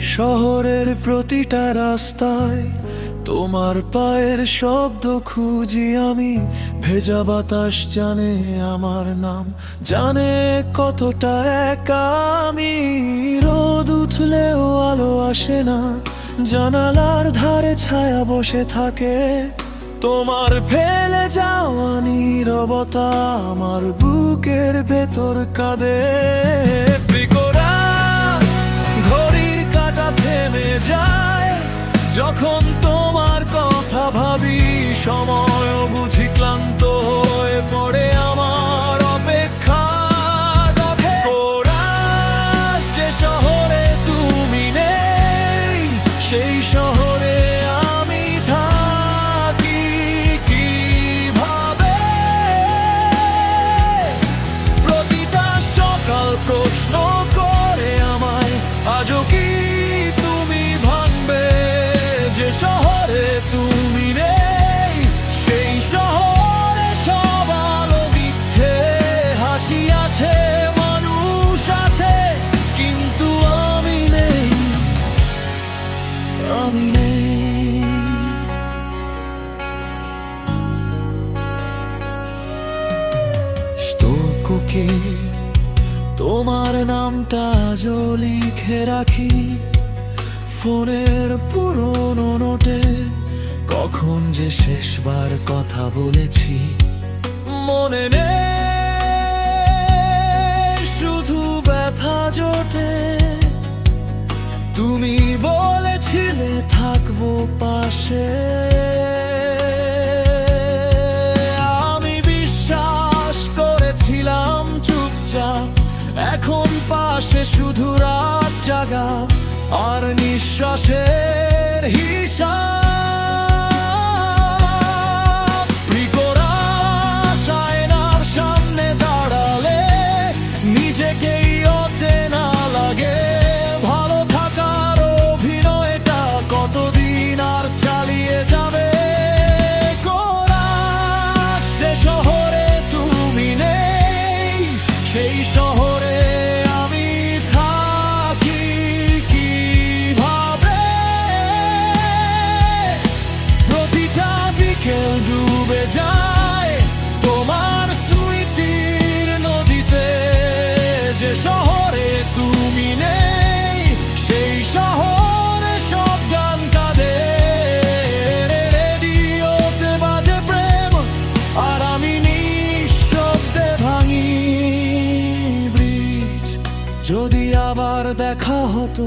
শহরের প্রতিটা রাস্তায় তোমার পায়ের শব্দ খুঁজি আমি। ভেজা বাতাস জানে আমার নাম, জানে কতটা একা আমি। রোদ উঠলেও আলো আসে না, জানালার ধারে ছায়া বসে থাকে। তোমার ফেলে যাওয়া নীরবতা আমার বুকের ভেতর কাঁদে। যখন তোমার কথা ভাবি সময় স্তূপকে তোমার নামটা আজও লিখে রাখি ফোনের পুরনো নোটে কখন যে শেষবার কথা বলেছি পাশে। আমি বিশ্বাস করেছিলাম চুপচাপ এখন পাশে শুধু রাত জাগা আর নিঃশ্বাসের হিসাব সেই শহরে সব গান কাঁদে রেডিওতে বাজে প্রেম, আর আমি নিঃশব্দে ভাঙি ব্রিজ। যদি আবার দেখা হতো